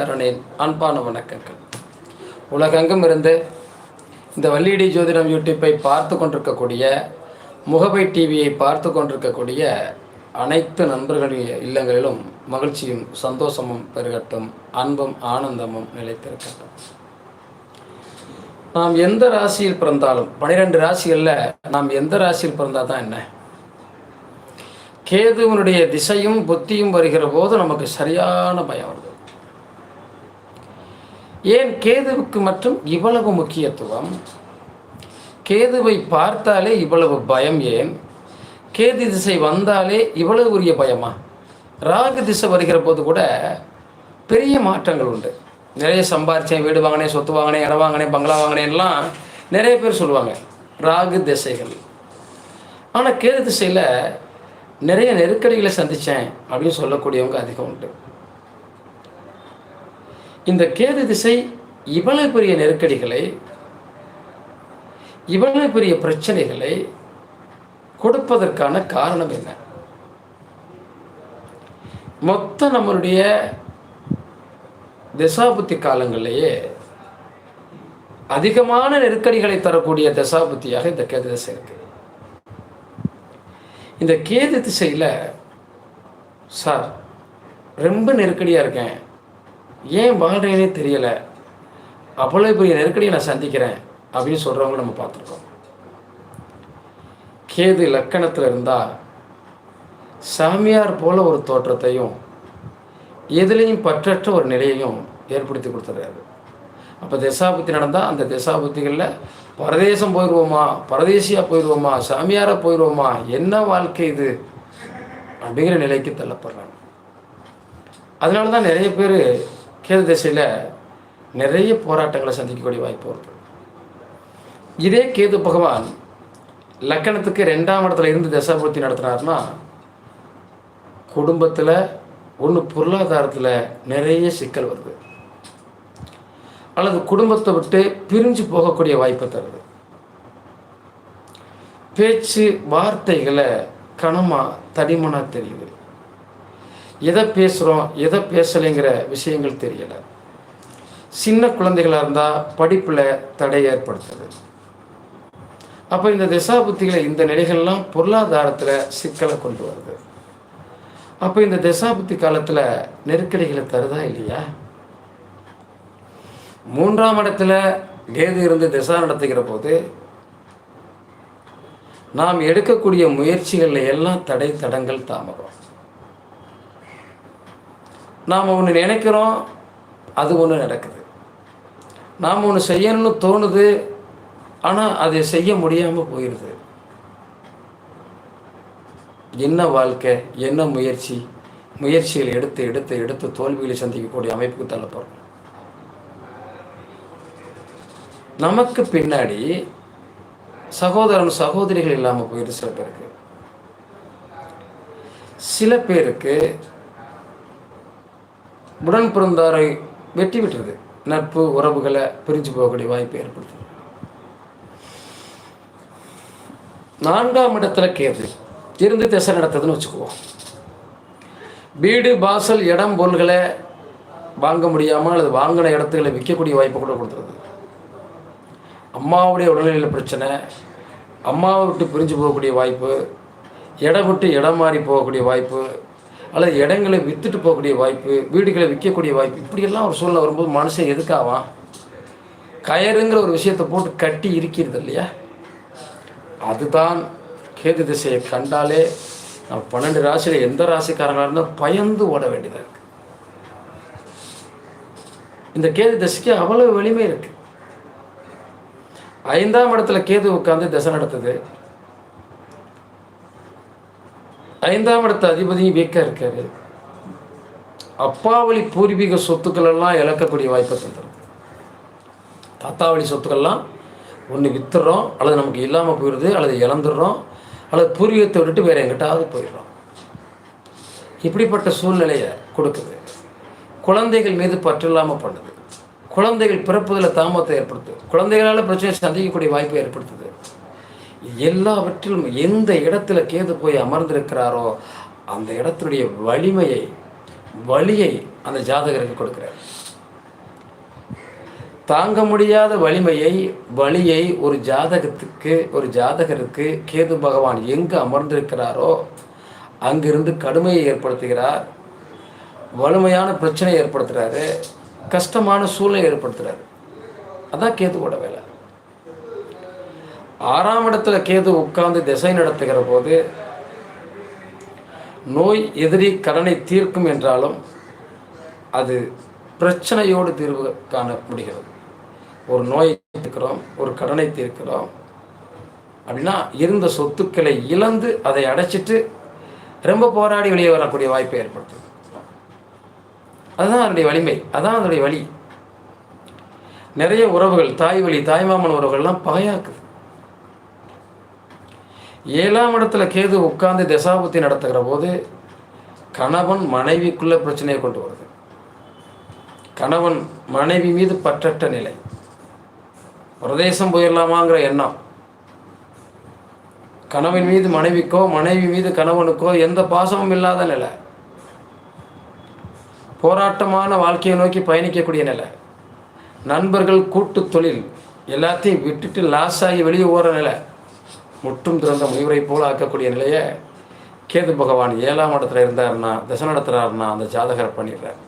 தரணின் அன்பான வணக்கங்கள். உலகெங்கும் இருந்து இந்த வள்ளியடி ஜோதிடம் யூடியூப்பை பார்த்து கொண்டிருக்கக்கூடிய முகபை டிவியை பார்த்து கொண்டிருக்கக்கூடிய அனைத்து நண்பர்களின் இல்லங்களிலும் மகிழ்ச்சியும் சந்தோஷமும் பெருகட்டும் அன்பும் ஆனந்தமும் நிலைத்திருக்கட்டும். நாம் எந்த ராசியில் பிறந்தாலும் பனிரெண்டு ராசிகளில் நாம் எந்த ராசியில் பிறந்தால் தான் என்ன கேதுவனுடைய திசையும் புத்தியும் வருகிற போது நமக்கு சரியான பயம் வருது. ஏன் கேதுவுக்கு மட்டும் இவ்வளவு முக்கியத்துவம்? கேதுவை பார்த்தாலே இவ்வளவு பயம் ஏன்? கேது திசை வந்தாலே இவ்வளவு உரிய பயமா? ராகு திசை வருகிற போது கூட பெரிய மாற்றங்கள் உண்டு. நிறைய சம்பாரித்தேன் வீடு வாங்கினேன் சொத்து வாங்கினேன் இடம் வாங்கினேன் பங்களா வாங்கினேன்லாம் நிறைய பேர் சொல்லுவாங்க ராகு திசைகள். ஆனால் கேது திசையில் நிறைய நெருக்கடிகளை சந்தித்தேன் அப்படின்னு சொல்லக்கூடியவங்க அதிகம் உண்டு. இந்த கேது திசை இவ்வளவு பெரிய நெருக்கடிகளை இவ்வளவு பெரிய பிரச்சனைகளை கொடுப்பதற்கான காரணம் என்ன? மொத்த நம்மளுடைய தசாபுத்தி காலங்களிலேயே அதிகமான நெருக்கடிகளை தரக்கூடிய தசாபுத்தியாக இந்த கேது திசை இருக்கு. இந்த கேது திசையில் சார் ரொம்ப நெருக்கடியாக இருக்கேன். ஏன் வாழ்கிறேனே தெரியலை? அவ்வளோ பெரிய நெருக்கடியை நான் சந்திக்கிறேன் அப்படின்னு சொல்கிறவங்க நம்ம பார்த்துருக்கோம். கேது லக்கணத்தில் இருந்தால் சாமியார் போல ஒரு தோற்றத்தையும் எதுலேயும் பற்றற்ற ஒரு நிலையையும் ஏற்படுத்தி கொடுத்துறாரு. அப்போ திசாபுத்தி நடந்தால் அந்த திசாபுத்திகளில் பரதேசம் போயிடுவோமா பரதேசியாக போயிடுவோமா சாமியாராக போயிடுவோமா என்ன வாழ்க்கை இது? அப்படிங்கிற நிலைக்கு தள்ளப்படுறாங்க. அதனால தான் நிறைய பேர் கேது திசையில் நிறைய போராட்டங்களை சந்திக்கக்கூடிய வாய்ப்பு வருது இதே கேது பகவான் லக்கணத்துக்கு ரெண்டாம் இடத்துல இருந்து தசாபூர்த்தி நடத்தினார்னா குடும்பத்தில் ஒன்று பொருளாதாரத்தில் நிறைய சிக்கல் வருது. அல்லது குடும்பத்தை விட்டு பிரிஞ்சு போகக்கூடிய வாய்ப்பை தருது. பேச்சு வார்த்தைகளை கனமாக தடிமனாக தெரியுது. எதை பேசுகிறோம் எதை பேசலைங்கிற விஷயங்கள் தெரியலை. சின்ன குழந்தைகளாக இருந்தால் படிப்பில் தடை ஏற்படுத்துது. அப்போ இந்த திசாபுத்திகளை இந்த நிலைகள்லாம் பொருளாதாரத்தில் சிக்கலை கொண்டு வருது. அப்போ இந்த திசாபுத்தி காலத்தில் நெருக்கடிகளை தருதா இல்லையா? மூன்றாம் இடத்துல கேது இருந்து திசா நடத்துகிற போது நாம் எடுக்கக்கூடிய முயற்சிகளில் எல்லாம் தடை தடங்கள் தாமதம். நாம் ஒன்று நினைக்கிறோம் அது ஒன்று நடக்குது. நாம் ஒன்று செய்யணும்னு தோணுது ஆனால் அதை செய்ய முடியாமல் போயிடுது என்ன வாழ்க்கை என்ன முயற்சி? முயற்சிகள் எடுத்து எடுத்து எடுத்து தோல்விகளை சந்திக்கக்கூடிய அமைப்புக்கு தள்ளப்படுறோம் நமக்கு பின்னாடி சகோதரன் சகோதரிகள் இல்லாமல் போயிடுது சில பேருக்கு. சில பேருக்கு உடன் பிறந்தோரை வெட்டி விட்டுறது நட்பு உறவுகளை பிரிஞ்சு போகக்கூடிய வாய்ப்பு ஏற்படுது நான்காம் இடத்துல கேது. இருந்து திசை நடத்துதுன்னு வச்சுக்குவோம். வீடு வாசல் இடம் பொருள்களை வாங்க முடியாமல் அல்லது வாங்கின இடத்துகளை விற்கக்கூடிய வாய்ப்பு கூட கொடுத்துருது. அம்மாவுடைய உடல்நிலையில் பிரச்சனை அம்மாவை விட்டு பிரிஞ்சு போகக்கூடிய வாய்ப்பு இடம் விட்டு இடம் மாறி போகக்கூடிய வாய்ப்பு அல்லது இடங்களை விற்றுட்டு போகக்கூடிய வாய்ப்பு வீடுகளை விற்கக்கூடிய வாய்ப்பு இப்படியெல்லாம் ஒரு சூழ்நிலை வரும்போது மனுஷன் எதுக்காவான் கயறுங்கிற ஒரு விஷயத்தை போட்டு கட்டி இருக்கிறது இல்லையா? அதுதான் கேது திசையை கண்டாலே நம்ம பன்னெண்டு ராசியில் எந்த ராசிக்காரங்களாக இருந்தால் பயந்து ஓட வேண்டியதாக இருக்குது இந்த கேது திசைக்கு அவ்வளவு வலிமை இருக்குது ஐந்தாம் இடத்துல கேது உட்காந்து திசை நடத்துது. ஐந்தாம் இடத்து அதிபதியும் வீக்காக இருக்காரு. அப்பாவளி பூர்வீக சொத்துக்கள் எல்லாம் இழக்கக்கூடிய வாய்ப்பை தந்துடும் தாத்தாவளி சொத்துக்கள்லாம் ஒன்று வித்துடுறோம் அல்லது நமக்கு இல்லாமல் போயிடுது அல்லது இழந்துடுறோம் அல்லது பூர்வீகத்தை விட்டுட்டு வேறு எங்கிட்டாவது போயிடுறோம். இப்படிப்பட்ட சூழ்நிலையை கொடுக்குது. குழந்தைகள் மீது பற்று இல்லாமல் பண்ணுது. குழந்தைகள் பிறப்புதில் தாமதத்தை ஏற்படுத்துது. குழந்தைகளால் பிரச்சனை சந்திக்கக்கூடிய வாய்ப்பை ஏற்படுத்துது. எல்லாவற்றிலும் எந்த இடத்துல கேது போய் அமர்ந்திருக்கிறாரோ அந்த இடத்துடைய வலிமையை வலியை அந்த ஜாதகருக்கு கொடுக்கிறார். தாங்க முடியாத வலிமையை வலியை ஒரு ஜாதகத்துக்கு ஒரு ஜாதகருக்கு கேது பகவான் எங்கு அமர்ந்திருக்கிறாரோ அங்கிருந்து கடுமையை ஏற்படுத்துகிறார் வலிமையான பிரச்சனையை ஏற்படுத்துகிறாரு கஷ்டமான சூழ்நிலை ஏற்படுத்துகிறாரு அதான் கேதுவோட வேலை. ஆறாம் இடத்துல கேது உட்கார்ந்து திசை நடத்துகிற போது நோய் எதிரி கடனை தீர்க்கும் என்றாலும் அது பிரச்சனையோடு தீர்வு காண முடிகிறது. ஒரு நோயை தீர்க்கிறோம் ஒரு கடனை தீர்க்கிறோம் அப்படின்னா இருந்த சொத்துக்களை இழந்து அதை அடைச்சிட்டு ரொம்ப போராடி வெளியே வரக்கூடிய வாய்ப்பை ஏற்படுத்துது அதுதான் அதனுடைய வலிமை அதான் அதனுடைய வழி நிறைய உறவுகள் தாய் வழி தாய்மாமன் உறவுகள்லாம் பகையாக்குது. ஏழாம் இடத்துல கேது உட்கார்ந்து தசாபுத்தி நடத்துகிற போது கணவன் மனைவிக்குள்ளே பிரச்சனையை கொண்டு வருது. கணவன் மனைவி மீது பற்றற்ற நிலை. பிரதேசம் போயிடலாமாங்கிற எண்ணம். கணவன் மீது மனைவிக்கோ மனைவி மீது கணவனுக்கோ எந்த பாசமும் இல்லாத நிலை. போராட்டமான வாழ்க்கையை நோக்கி பயணிக்கக்கூடிய நிலை. நண்பர்கள் கூட்டு தொழில் எல்லாத்தையும் விட்டுட்டு லாஸ் ஆகி வெளியே ஓடுற நிலை. முற்றும் திறந்த முனிவரை போல ஆக்கக்கூடிய நிலையை கேது பகவான் ஏழாம் இடத்துல இருந்தாருன்னா தசை நடத்துறாருன்னா அந்த ஜாதகரை பண்ணிடுறார்.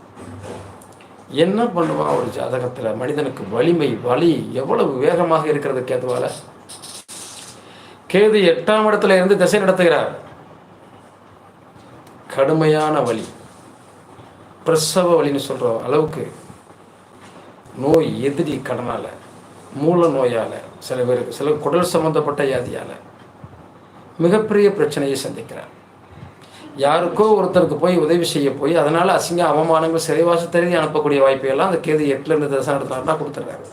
என்ன பண்ணுவான் ஒரு ஜாதகத்தில்? மனிதனுக்கு வலிமை வலி எவ்வளவு வேகமாக இருக்கிறது கேதுவால? கேது எட்டாம் இடத்துல இருந்து திசை நடத்துகிறார். கடுமையான வலி. பிரசவ வலின்னு சொல்கிற அளவுக்கு. நோய் எதிரி கடனால் மூல நோயால். சில பேருக்கு சில குடல் சம்பந்தப்பட்ட வியாதியால் மிகப்பெரிய பிரச்சனையை சந்திக்கிறார். யாருக்கோ ஒருத்தருக்கு போய் உதவி செய்ய போய் அதனால் அசிங்க அவமானங்கள் சிறைவாச தெரிஞ்சு அனுப்பக்கூடிய வாய்ப்பையெல்லாம் அந்த கேது எட்டுலேருந்து தசை நடத்தினா கொடுத்துட்றாரு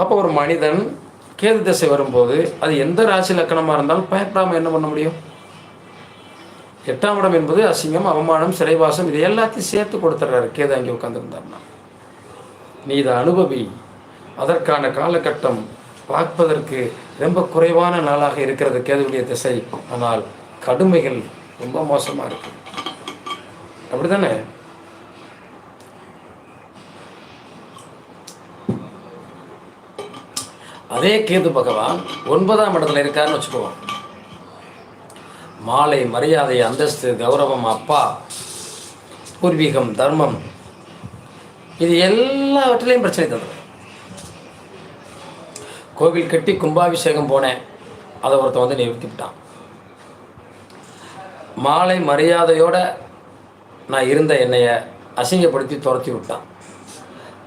அப்போ ஒரு மனிதன் கேது திசை வரும்போது அது எந்த ராசி லக்கணமாக இருந்தாலும் பயப்படாமல் என்ன பண்ண முடியும்? எட்டாம் இடம் என்பது அசிங்கம் அவமானம் சிறைவாசம் இது எல்லாத்தையும் சேர்த்து கொடுத்துட்றாரு கேது அங்கே உட்காந்துருந்தாருன்னா நீ இதை அனுபவி. அதற்கான காலகட்டம் பார்ப்பதற்கு ரொம்ப குறைவான நாளாக இருக்கிறது கேதுவுடைய திசை. ஆனால் கடுமைகள் ரொம்ப மோசமாக இருக்கு. அப்படிதானே அதே கேது பகவான் ஒன்பதாம் இடத்துல இருக்காருன்னு வச்சுக்குவோம் மாலை மரியாதை அந்தஸ்து கௌரவம் அப்பா பூர்வீகம் தர்மம். இது எல்லாவற்றிலையும் பிரச்சனை தந்தது கோவில் கட்டி கும்பாபிஷேகம் போனேன். அதை ஒருத்தன் வந்து நிறுத்திவிட்டான். மாலை மரியாதையோடு நான் இருந்த என்னைய அசிங்கப்படுத்தி துரத்தி விட்டான்.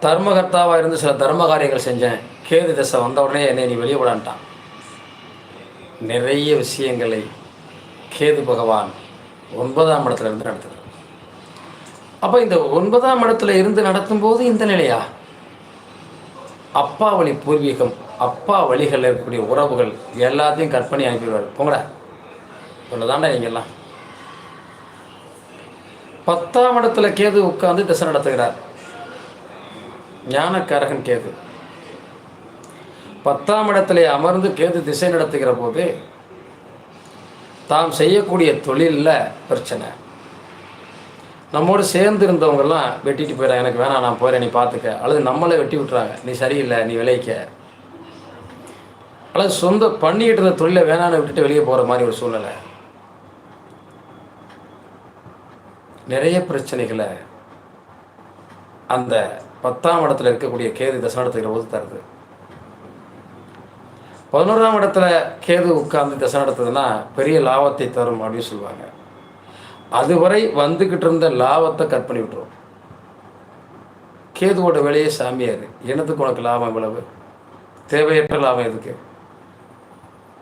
தர்மகர்த்தாவாக இருந்து சில தர்ம காரியங்கள் செஞ்சேன். கேது தசை வந்த உடனே என்னை நீ வெளியே விடான்ட்டான். நிறைய விஷயங்களை கேது பகவான் ஒன்பதாம் இடத்துல இருந்து நடத்துகிறார். அப்போ இந்த ஒன்பதாம் இடத்துல இருந்து நடத்தும்போது இந்த நிலையா? அப்பாவளி பூர்வீகம் அப்பா வழிகளில் இருக்கக்கூடிய உறவுகள் எல்லாத்தையும் கட் பண்ணி அனுப்பிடுவார். போங்கடா. இவ்வளோதாண்டா நீங்கள்லாம் பத்தாம் இடத்துல கேது உட்காந்து திசை நடத்துகிறார். ஞானக்காரகன் கேது. பத்தாம் இடத்துல அமர்ந்து கேது திசை நடத்துகிற போது தாம் செய்யக்கூடிய தொழிலில் பிரச்சனை. நம்மோடு சேர்ந்து இருந்தவங்கெல்லாம் வெட்டிட்டு போயிடறாங்க. எனக்கு வேணாம் நான் போயிடறேன் நீ பார்த்துக்க அல்லது நம்மளை வெட்டி விட்டுறாங்க. நீ சரியில்லை நீ விளைவிக்க. அல்லது சொந்த பண்ணிக்கிட்டு இருந்த தொழிலை வேணான்னு விட்டுட்டு வெளியே போகிற மாதிரி ஒரு சூழ்நிலை. நிறைய பிரச்சனைகளை அந்த பத்தாம் இடத்துல இருக்கக்கூடிய கேது தசை போது தருது. பதினோராம் இடத்துல கேது உட்கார்ந்து தசை நடத்துதுன்னா பெரிய லாபத்தை தரும் அப்படின்னு சொல்லுவாங்க. அதுவரை வந்துக்கிட்டு இருந்த லாபத்தை கட் பண்ணி விட்டுரும். கேதுவோட வேலையே சாமியார். என்னத்துக்கு உனக்கு லாபம் இவ்வளவு? தேவையற்ற லாபம் எதுக்கு?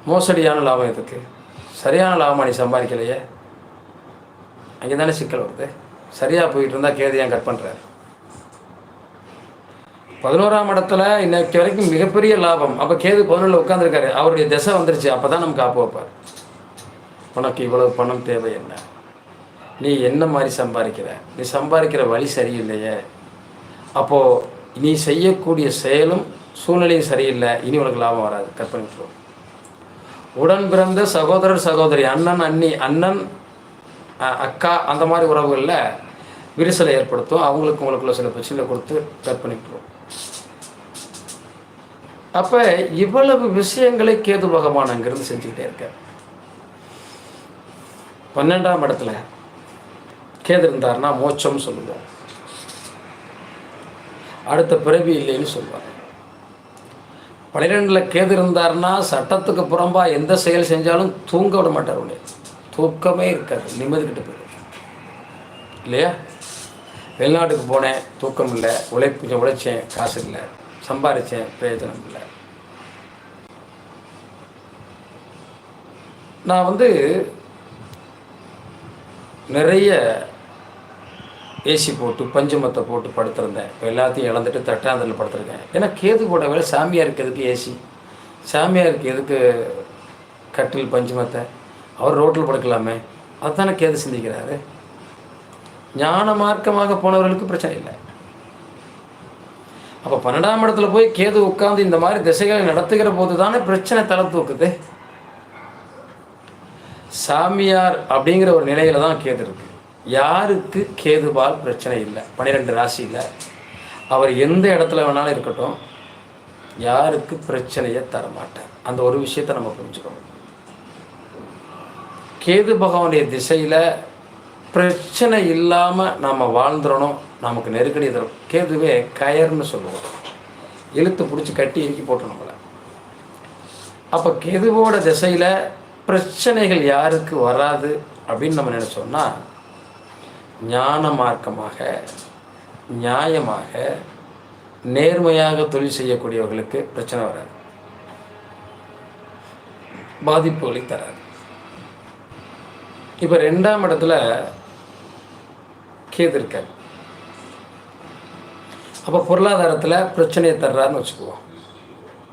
மோசடியான லாபம் இதுக்கு சரியான லாபம் நீ சம்பாதிக்கலையே. அங்கே தானே சிக்கல் வருது. சரியாக போயிட்டு இருந்தால் கேது ஏன் கட் பண்ணுறாரு பதினோராம் இடத்துல இன்னைக்கு வரைக்கும் மிகப்பெரிய லாபம். அப்போ கேது பதினொன்றில் உட்காந்துருக்காரு அவருடைய திசை வந்துருச்சு. அப்போ தான் நமக்கு காப்பு வைப்பார். உனக்கு இவ்வளவு பணம் தேவை என்ன? நீ என்ன மாதிரி சம்பாதிக்கிற? நீ சம்பாதிக்கிற வழி சரியில்லையே. அப்போது நீ செய்யக்கூடிய செயலும் சூழ்நிலையும் சரியில்லை. இனி உனக்கு லாபம் வராது. கற்பனை விட்டுருவோம் உடன் பிறந்த சகோதரர் சகோதரி அண்ணன் அண்ணி அண்ணன் அக்கா அந்த மாதிரி உறவுகளில் விரிசலை ஏற்படுத்தும். அவங்களுக்கு உங்களுக்குள்ள சில பிரச்சனை கொடுத்து கட் அப்போ இவ்வளவு விஷயங்களை கேது பகவான் அங்கிருந்து செஞ்சுக்கிட்டே இருக்க பன்னெண்டாம் இடத்துல கேது இருந்தார்னா மோட்சம் சொல்லுவோம். அடுத்த பிறவி இல்லைன்னு சொல்லுவாங்க. பனிரெண்டில் கேது இருந்தார்னா சட்டத்துக்கு புறம்பாக எந்த செயல் செஞ்சாலும் தூங்க விட மாட்டார் உடனே தூக்கமே இருக்காது. நிம்மதி கிட்ட போயிடும். இல்லையா? வெளிநாட்டுக்கு போனேன் தூக்கம் இல்லை. உழைப்பு உழைச்சேன் காசு இல்லை. சம்பாதிச்சேன் பிரயோஜனம் இல்லை. நான் வந்து நிறைய ஏசி போட்டு பஞ்சமத்தை போட்டு படுத்திருந்தேன். இப்போ எல்லாத்தையும் இழந்துட்டு தட்டாந்தரில் படுத்திருக்கேன். ஏன்னா கேது போட வேலை சாமியாருக்கு எதுக்கு ஏசி. சாமியாருக்கு எதுக்கு கட்டில் பஞ்சமத்தை? அவர் ரோட்டில் படுக்கலாமே. அதுதானே கேது சிந்திக்கிறாரு. ஞான மார்க்கமாக போனவர்களுக்கு பிரச்சனை இல்லை. அப்போ பன்னெண்டாம் இடத்துல போய் கேது உட்கார்ந்து இந்த மாதிரி திசைகளை நடத்துகிற போது தானே பிரச்சனை தலை தூக்குது? சாமியார் அப்படிங்கிற ஒரு நிலையில தான் கேது இருக்குது யாருக்கு கேதுபால் பிரச்சனை இல்லை? பன்னிரெண்டு ராசியில். அவர் எந்த இடத்துல வேணாலும் இருக்கட்டும். யாருக்கு பிரச்சனையை தரமாட்டார். அந்த ஒரு விஷயத்தை நம்ம புரிஞ்சுக்கணும். கேது பகவானுடைய திசையில் பிரச்சனை இல்லாமல் நாம் வாழ்ந்துடணும் நமக்கு நெருக்கடி தரும். கேதுவே கயர்னு சொல்லுவோம். இழுத்து பிடிச்சி கட்டி இறுக்கி போட்டோம் நம்மளை. அப்போ கேதுவோட திசையில் பிரச்சனைகள் யாருக்கு வராது அப்படின்னு நம்ம நினச்சோம்னா ஞான மார்க்கமாக நியாயமாக நேர்மையாக தொழில் செய்யக்கூடியவர்களுக்கு பிரச்சனை வராது. பாதிப்புகளை தராது. இப்போ ரெண்டாம் இடத்துல கேது இருக்காரு. அப்போ பொருளாதாரத்தில் பிரச்சனையை தர்றாருன்னு வச்சுக்குவோம்.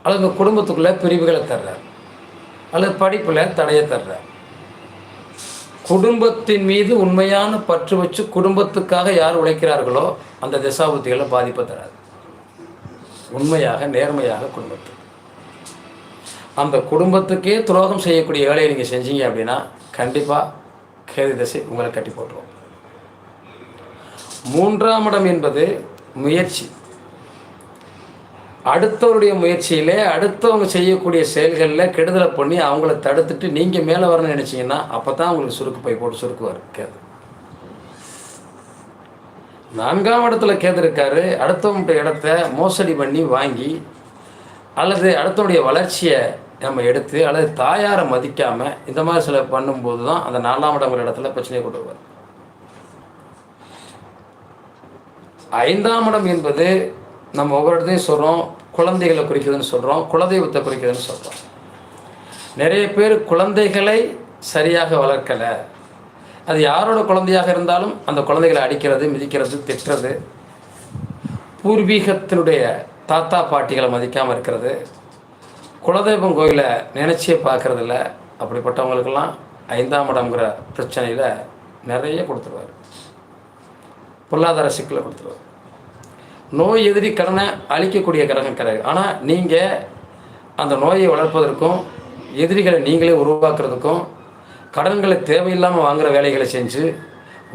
அல்லது குடும்பத்துக்குள்ளே பிரிவுகளை தர்றார். அல்லது படிப்பில் தடையை தர்றார். குடும்பத்தின் மீது உண்மையான பற்று வச்சு குடும்பத்துக்காக யார் உழைக்கிறார்களோ அந்த திசாபுத்திகளை பாதிப்பை தராது. உண்மையாக நேர்மையாக குடும்பத்துக்கு அந்த குடும்பத்துக்கே துரோகம் செய்யக்கூடிய வேலையை நீங்கள் செஞ்சீங்க அப்படின்னா கண்டிப்பாக கேது திசை உங்களை கட்டி போட்டுருவோம் மூன்றாம் இடம் என்பது முயற்சி. அடுத்தவருடைய முயற்சியிலே அடுத்தவங்க செய்யக்கூடிய செயல்களில் கெடுதலை பண்ணி அவங்கள தடுத்துட்டு நீங்கள் மேலே வரணும்னு நினச்சிங்கன்னா அப்போ தான் உங்களுக்கு சுருக்கு பை போட்டு சுருக்குவார் கேது. நான்காம் இடத்துல கேது இருக்காரு. அடுத்தவங்க இடத்த மோசடி பண்ணி வாங்கி அல்லது அடுத்தவனுடைய வளர்ச்சியை நம்ம எடுத்து அல்லது தாயாரை மதிக்காமல் இந்த மாதிரி சில பண்ணும்போது தான் அந்த நாலாம் இடங்கிற இடத்துல பிரச்சனையை கொண்டு வருவார். ஐந்தாம் இடம் என்பது நம்ம ஒவ்வொரு இடத்தையும் சொல்கிறோம் குழந்தைகளை குறிக்குதுன்னு சொல்கிறோம் குலதெய்வத்தை குறிக்குதுன்னு சொல்கிறோம் நிறைய பேர் குழந்தைகளை சரியாக வளர்க்கலை. அது யாரோட குழந்தையாக இருந்தாலும் அந்த குழந்தைகளை அடிக்கிறது மிதிக்கிறது திட்டுறது பூர்வீகத்தினுடைய தாத்தா பாட்டிகளை மதிக்காமல் இருக்கிறது. குலதெய்வம் கோயிலை நினச்சியே பார்க்கறதில்ல. அப்படிப்பட்டவங்களுக்கெல்லாம் ஐந்தாம் இடம்ங்கிற பிரச்சனையில் நிறைய கொடுத்துருவார். பொருளாதார சிக்கலை கொடுத்துருவார். நோய் எதிரி கடனை அழிக்கக்கூடிய கிரகம் கிடையாது. ஆனால் நீங்கள் அந்த நோயை வளர்ப்பதற்கும் எதிரிகளை நீங்களே உருவாக்குறதுக்கும் கடன்களை தேவையில்லாமல் வாங்குகிற வேலைகளை செஞ்சு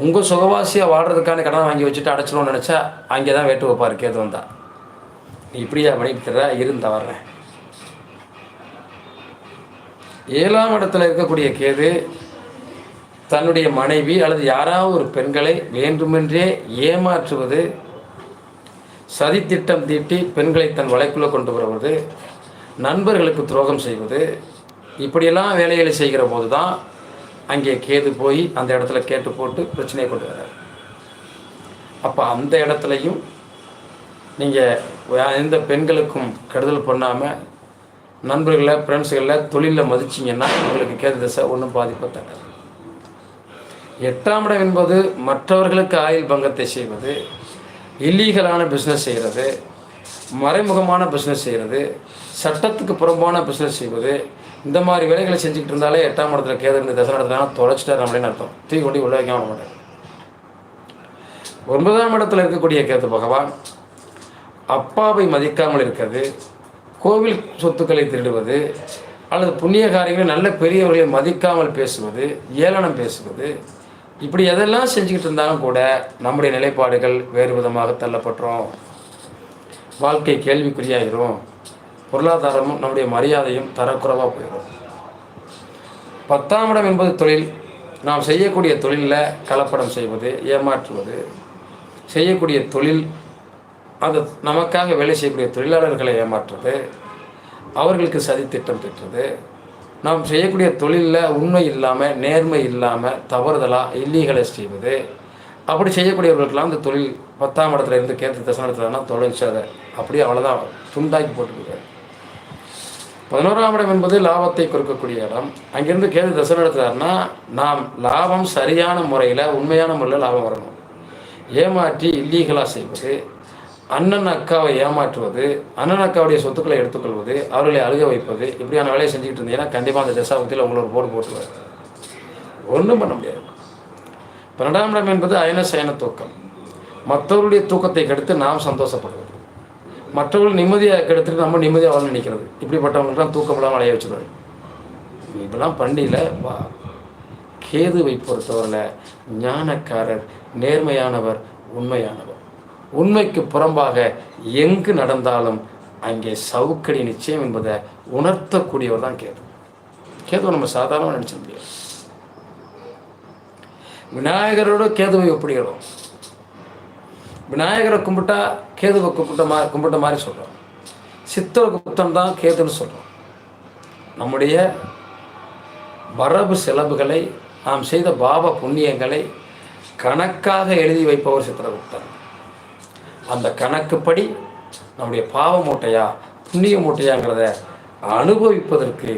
உங்கள் சுகவாசியாக வாழ்கிறதுக்கான கடனை வாங்கி வச்சுட்டு அடைச்சிடணும்னு நினச்சா அங்கே தான் வேட்டு வைப்பார் கேது வந்தா. நீ இப்படியா பண்ணிக்கிற இருந்து வர்றேன் ஏழாம் இடத்துல இருக்கக்கூடிய கேது தன்னுடைய மனைவி அல்லது யாராவது ஒரு பெண்களை வேண்டுமென்றே ஏமாற்றுவது சதித்திட்டம் தீட்டி பெண்களை தன் வலைக்குள்ளே கொண்டு வருவது நண்பர்களுக்கு துரோகம் செய்வது இப்படியெல்லாம் வேலைகளை செய்கிற போது தான் அங்கே கேது போய் அந்த இடத்துல கேட்டு போட்டு பிரச்சனையை கொண்டு வர்றார். அப்போ அந்த இடத்துலையும் நீங்கள் எந்த பெண்களுக்கும் கெடுதல் பண்ணாமல் நண்பர்களை ஃப்ரெண்ட்ஸுகளில் தொழிலில் மதிச்சிங்கன்னா உங்களுக்கு கேது திசை ஒன்றும் பாதிப்பு தராது எட்டாம் இடம் என்பது மற்றவர்களுக்கு ஆயுள் பங்கத்தை செய்வது இல்லீகலான பிஸ்னஸ் செய்கிறது மறைமுகமான பிஸ்னஸ் செய்கிறது சட்டத்துக்கு புறம்பான பிஸ்னஸ் செய்வது இந்த மாதிரி வேலைகளை செஞ்சுக்கிட்டு இருந்தாலே எட்டாம் இடத்துல கேது இருந்து தசை நடத்தினா தொலைச்சிட்டார் அப்படின்னு அர்த்தம். தூக்கி கொண்டு உள்ள வைக்காம மாட்டேன் ஒன்பதாம் இடத்துல இருக்கக்கூடிய கேது பகவான் அப்பாவை மதிக்காமல் இருக்கிறது கோவில் சொத்துக்களை திருடுவது அல்லது புண்ணிய காரியங்களை நல்ல பெரியவர்களை மதிக்காமல் பேசுவது ஏளனம் பேசுவது இப்படி எதெல்லாம் செஞ்சுக்கிட்டு இருந்தாலும் கூட நம்முடைய நிலைப்பாடுகள் வேறு விதமாக தள்ளப்பட்டுரும். வாழ்க்கை கேள்விக்குறியாயிரும். பொருளாதாரமும் நம்முடைய மரியாதையும் தரக்குறைவாக போயிடும் பத்தாம் இடம் என்பது தொழில். நாம் செய்யக்கூடிய தொழிலில் கலப்படம் செய்வது ஏமாற்றுவது. செய்யக்கூடிய தொழில் அது நமக்காக வேலை செய்யக்கூடிய தொழிலாளர்களை ஏமாற்றுறது அவர்களுக்கு சதி திட்டம் திட்டுறது நாம் செய்யக்கூடிய தொழிலில் உண்மை இல்லாமல் நேர்மை இல்லாமல் தவறுதலாக இல்லீகலை செய்வது. அப்படி செய்யக்கூடியவர்களுக்கெல்லாம் இந்த தொழில் பத்தாம் இடத்துல இருந்து கேத்து தசனத்துலனா தொலைச்சு அதை அப்படியே அவ்வளோதான் துண்டாக்கி போட்டுருக்காரு பதினோராம் இடம் என்பது லாபத்தை கொடுக்கக்கூடிய இடம். அங்கிருந்து கேது தசனம் எடுத்தாருன்னா நாம் லாபம் சரியான முறையில் உண்மையான முறையில் லாபம் வரணும். ஏமாற்றி இல்லீகலாக செய்வது. அண்ணன் அக்காவை ஏமாற்றுவது அண்ணன் அக்காவுடைய சொத்துக்களை எடுத்துக்கொள்வது அவர்களை அழுக வைப்பது இப்படியான வேலையை செஞ்சுக்கிட்டு இருந்தீங்கன்னா கண்டிப்பாக அந்த தசாபத்தில் உங்களோட போர்டு போட்டுருவார். ஒன்றும் பண்ண முடியாது. பன்னெண்டாம் இடம் என்பது அயன சயன தூக்கம். மற்றவர்களுடைய தூக்கத்தை கெடுத்து நாம் சந்தோஷப்படுவது. மற்றவர்கள் நிம்மதியாக கெடுத்துட்டு நம்ம நிம்மதியாக வாழ நினைக்கிறது இப்படிப்பட்டவங்களுக்குலாம் தூக்கம் இல்லாமல் அலைய வச்சுருவாரு. இப்படிலாம் பண்டியில் வா. கேதுவை பொறுத்தவரையில் ஞானக்காரர் நேர்மையானவர் உண்மையானவர். உண்மைக்கு புறம்பாக எங்கு நடந்தாலும் அங்கே சவுக்கடி நிச்சயம் என்பதை உணர்த்தக்கூடியவர் தான் கேது. கேதுவை நம்ம சாதாரணமாக நினச்ச முடியாது. விநாயகரோட கேதுவை ஒப்பிடுகிறோம். விநாயகரை கும்பிட்டா கேதுவை கும்பிட்ட மா கும்பிட்ட மாதிரி சொல்கிறோம் சித்தரை குப்தம் தான் கேதுன்னு சொல்கிறோம் நம்முடைய வரவு செலவுகளை நாம் செய்த பாவ புண்ணியங்களை கணக்காக எழுதி வைப்பவர் சித்திரகுப்தன் அந்த கணக்குப்படி நம்முடைய பாவ மூட்டையா புண்ணிய மூட்டையாங்கிறத அனுபவிப்பதற்கு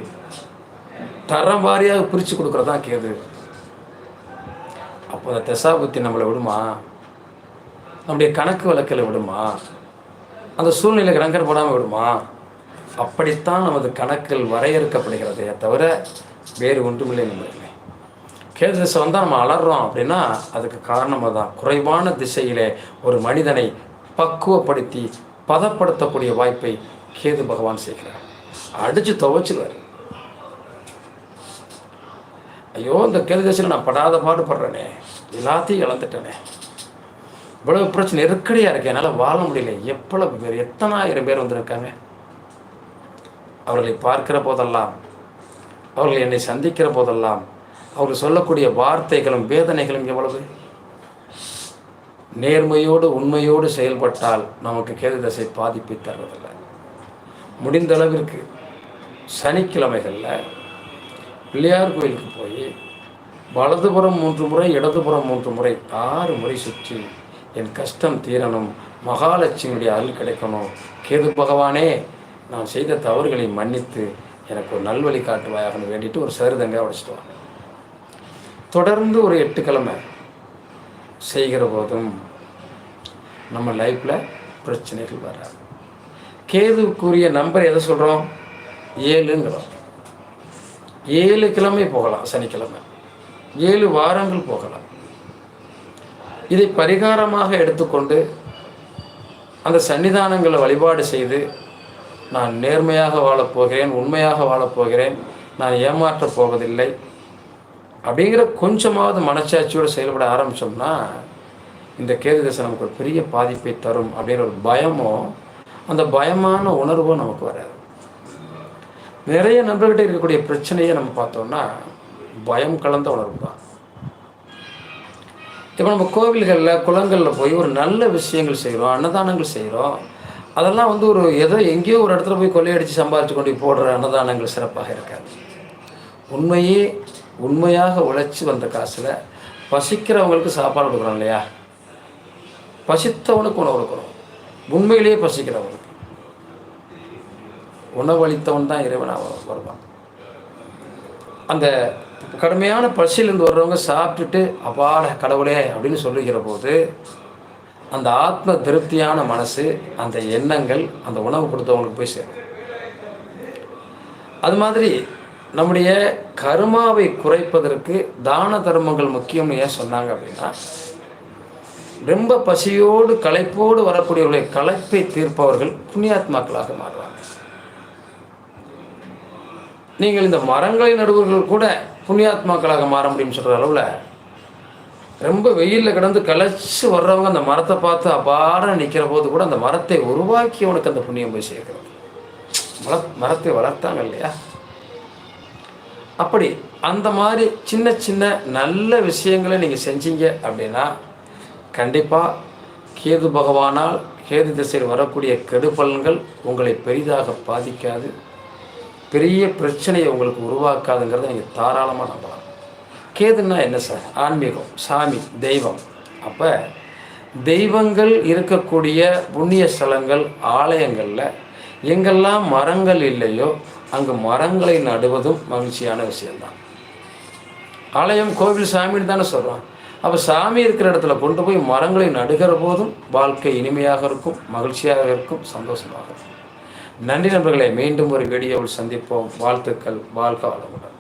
தரம் வாரியாக பிரித்து கொடுக்குறது தான் கேது. அப்போ அந்த தசாபுத்தி நம்மளை விடுமா? நம்முடைய கணக்கு வழக்கில் விடுமா? அந்த சூழ்நிலை கணக்கர் போடாமல் விடுமா? அப்படித்தான் நமது கணக்கில் வரையறுக்கப்படுகிறதே தவிர வேறு ஒன்றுமில்லை நம்மளே கேது திசை வந்தால் நம்ம அலறோம் அப்படின்னா அதுக்கு காரணமாக தான் குறைவான திசையிலே ஒரு மனிதனை பக்குவப்படுத்தி பதப்படுத்தக்கூடிய வாய்ப்பை கேது பகவான் செய்கிறார் அடித்து துவைச்சிருவார். ஐயோ இந்த கேது திசையில் நான் படாத பாடுபடுறேனே எல்லாத்தையும் இழந்துட்டேனே. இவ்வளவு பிரச்சனை நெருக்கடியாக இருக்கு என்னால் வாழ முடியல. எவ்வளவு பேர் எத்தனாயிரம் பேர் வந்திருக்காங்க? அவர்களை பார்க்கிற போதெல்லாம் அவர்கள் என்னை சந்திக்கிற போதெல்லாம் அவர்கள் சொல்லக்கூடிய வார்த்தைகளும் வேதனைகளும் எவ்வளவு? நேர்மையோடு உண்மையோடு செயல்பட்டால் நமக்கு கேது தசை பாதிப்பை தருவதில்லை முடிந்த அளவிற்கு சனிக்கிழமைகளில் பிள்ளையார் கோயிலுக்கு போய் வலதுபுறம் மூன்று முறை இடதுபுறம் மூன்று முறை ஆறு முறை சுற்றி என் கஷ்டம் தீரணும் மகாலட்சுமியுடைய அருள் கிடைக்கணும். கேது பகவானே நான் செய்த தவறுகளை மன்னித்து எனக்கு ஒரு நல்வழி காட்டுவாயாகன்னு வேண்டிட்டு ஒரு சருதங்க உடைச்சிட்டு வாங்க தொடர்ந்து ஒரு எட்டு கிழமை செய்கிற போதும் நம்ம லைஃப்பில் பிரச்சனைகள் வராது. கேதுக்குரிய நம்பர் எதை சொல்கிறோம் ஏழுங்கிறோம். ஏழு கிழமை போகலாம் சனிக்கிழமை. ஏழு வாரங்கள் போகலாம். இதை பரிகாரமாக எடுத்துக்கொண்டு அந்த சன்னிதானங்களை வழிபாடு செய்து நான் நேர்மையாக வாழப்போகிறேன் உண்மையாக வாழப்போகிறேன் நான் ஏமாற்றப் போவதில்லை அப்படிங்கிற கொஞ்சமாவது மனச்சாட்சியோடு செயல்பட ஆரம்பித்தோம்னா இந்த கேது தசை நமக்கு ஒரு பெரிய பாதிப்பை தரும் அப்படின்ற ஒரு பயமோ அந்த பயமான உணர்வும் நமக்கு வராது. நிறைய நண்பர்கிட்ட இருக்கக்கூடிய பிரச்சனையை நம்ம பார்த்தோம்னா பயம் கலந்த உணர்வு தான். இப்போ நம்ம கோவில்களில் குளங்களில் போய் ஒரு நல்ல விஷயங்கள் செய்கிறோம் அன்னதானங்கள் செய்கிறோம் அதெல்லாம் வந்து ஒரு ஏதோ எங்கேயோ ஒரு இடத்துல போய் கொள்ளையடித்து சம்பாரித்து கொண்டு போடுற அன்னதானங்கள் சிறப்பாக இருக்காது. உண்மையே உண்மையாக உழைச்சி வந்த காசில் பசிக்கிறவங்களுக்கு சாப்பாடு கொடுக்குறோம் இல்லையா? பசித்தவனுக்கு உணவு கொடுக்குறோம் உண்மையிலேயே பசிக்கிறவனுக்கு. உணவளித்தவன் தான் இறைவனாக வருவான். அந்த கடுமையான பசியிலிருந்து வர்றவங்க சாப்பிட்டுட்டு அப்பாட கடவுளே அப்படின்னு சொல்லுகிற போது அந்த ஆத்ம திருப்தியான மனசு அந்த எண்ணங்கள் அந்த உணவு கொடுத்தவங்களுக்கு போய் சேரும். அது மாதிரி நம்முடைய கருமாவை குறைப்பதற்கு தான தர்மங்கள் முக்கியம்னு ஏன் சொன்னாங்க அப்படின்னா ரொம்ப பசியோடு களைப்போடு வரக்கூடியவர்களை களைப்பை தீர்ப்பவர்கள் புண்ணியாத்மாக்களாக மாறுவாங்க நீங்கள் இந்த மரங்களை நடுவர்கள் கூட புண்ணியாத்மாக்களாக மாற முடியும்னு சொல்கிற அளவில் ரொம்ப வெயிலில் கிடந்து களைச்சு வர்றவங்க அந்த மரத்தை பார்த்து அபாரம் நிற்கிற போது கூட அந்த மரத்தை உருவாக்கியவனுக்கு அந்த புண்ணியம் போய் சேர்க்கிறது. மரத்தை வளர்த்தாங்க இல்லையா? அப்படி அந்த மாதிரி சின்ன சின்ன நல்ல விஷயங்களை நீங்கள் செஞ்சீங்க அப்படின்னா கண்டிப்பாக கேது பகவானால் கேது திசையில் வரக்கூடிய கெடுபலன்கள் உங்களை பெரிதாக பாதிக்காது. பெரிய பிரச்சனையை உங்களுக்கு உருவாக்காதுங்கிறத நீங்கள் தாராளமாக நம்பலாம். கேதுன்னா என்ன சார்? ஆன்மீகம் சாமி தெய்வம். அப்போ தெய்வங்கள் இருக்கக்கூடிய புண்ணிய ஸ்தலங்கள் ஆலயங்களில் எங்கெல்லாம் மரங்கள் இல்லையோ அங்கு மரங்களை நடுவதும் மகிழ்ச்சியான விஷயம்தான். ஆலயம் கோவில் சாமின்னு தானே சொல்கிறோம் அப்போ சாமி இருக்கிற இடத்துல கொண்டு போய் மரங்களை நடுகிற போதும் வாழ்க்கை இனிமையாக இருக்கும் மகிழ்ச்சியாக இருக்கும் சந்தோஷமாக இருக்கும். நன்றி நண்பர்களை மீண்டும் ஒரு வீடியோவில் சந்திப்போம். வாழ்த்துக்கள் வாழ்க வளமுடன்.